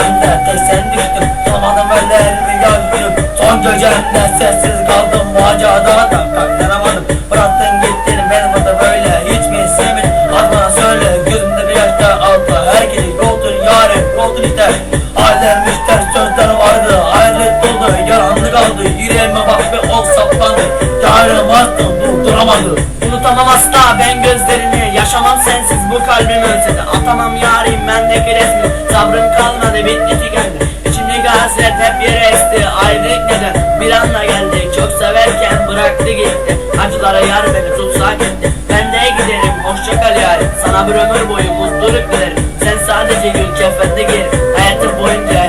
cehennet sen düştüm Zamanım ölerdi yaz günüm Son gecemde sessiz kaldım Bu acı adada katlanamadım Bıraktın gittin benim adım böyle Hiç mi sevmedin? Az bana söyle Gözümde bir yaşta alta her gece Yoldun yâre yoldun işte. Alem müşter sözler vardı Ayrılık doldu yaranlık aldı Yüreğime bak ve ok saplandı Yarım attım durduramadı Unutamam asla ben gözlerini Yaşamam sensiz bu kalbim ölse de. Atamam yarim bendeki resmi Sabrım bitti geldi. İçimde gazet hep yere esti. Ayrılık neden bir anda geldi. Çok severken bıraktı gitti. Acılara yar beni tutsak etti Ben de giderim hoşçakal yarim Sana bir ömür boyu mutluluk dilerim. Sen sadece gül kefende gir. Hayatım boyunca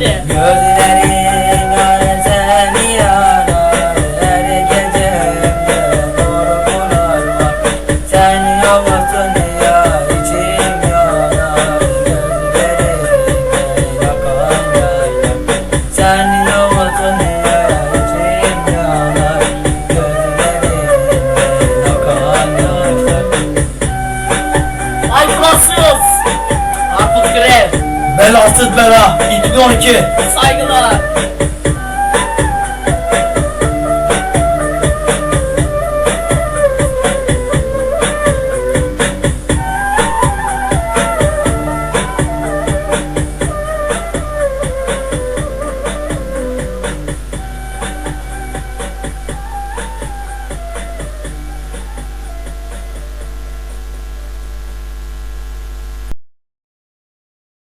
Gözlerin özlem yanar Her gecemde yorgunlar var. Sen yoksun ya içim yanar Velhasıtlara 2012 Saygılar.